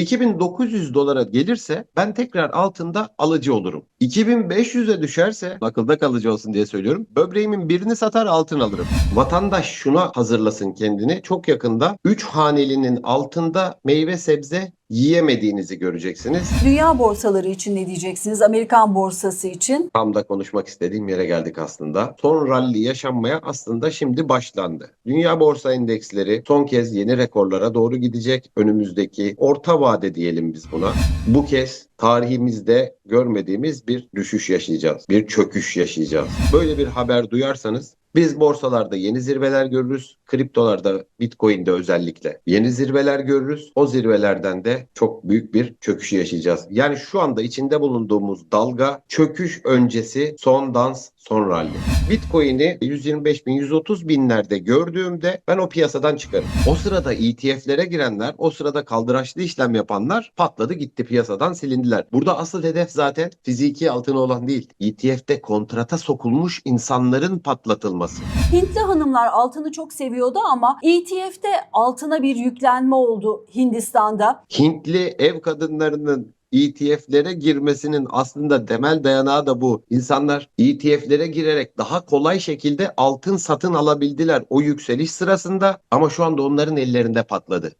2900 dolara gelirse ben tekrar altında alıcı olurum. 2500'e düşerse akılda kalıcı olsun diye söylüyorum. Böbreğimin birini satar altın alırım. Vatandaş şuna hazırlasın kendini. Çok yakında 3 hanelinin altında meyve sebze yiyemediğinizi göreceksiniz. Dünya borsaları için ne diyeceksiniz? Amerikan borsası için. Tam da konuşmak istediğim yere geldik aslında. Son rally yaşanmaya aslında şimdi başlandı. Dünya borsa endeksleri son kez yeni rekorlara doğru gidecek. Önümüzdeki orta vade diyelim biz buna. Bu kez tarihimizde görmediğimiz bir düşüş yaşayacağız. Bir çöküş yaşayacağız. Böyle bir haber duyarsanız biz borsalarda yeni zirveler görürüz. Kriptolarda, Bitcoin'de özellikle yeni zirveler görürüz. O zirvelerden de çok büyük bir çöküş yaşayacağız. Yani şu anda içinde bulunduğumuz dalga çöküş öncesi son dans, son rally. Bitcoin'i 125 bin, 130 binlerde gördüğümde ben o piyasadan çıkarım. O sırada ETF'lere girenler, o sırada kaldıraçlı işlem yapanlar patladı gitti piyasadan silindiler. Burada asıl hedef zaten fiziki altın olan değil. ETF'de kontrata sokulmuş insanların patlatılması. Hintli hanımlar altını çok seviyordu ama ETF'de altına bir yüklenme oldu Hindistan'da. Hintli ev kadınlarının ETF'lere girmesinin aslında temel dayanağı da bu. İnsanlar ETF'lere girerek daha kolay şekilde altın satın alabildiler o yükseliş sırasında ama şu anda onların ellerinde patladı.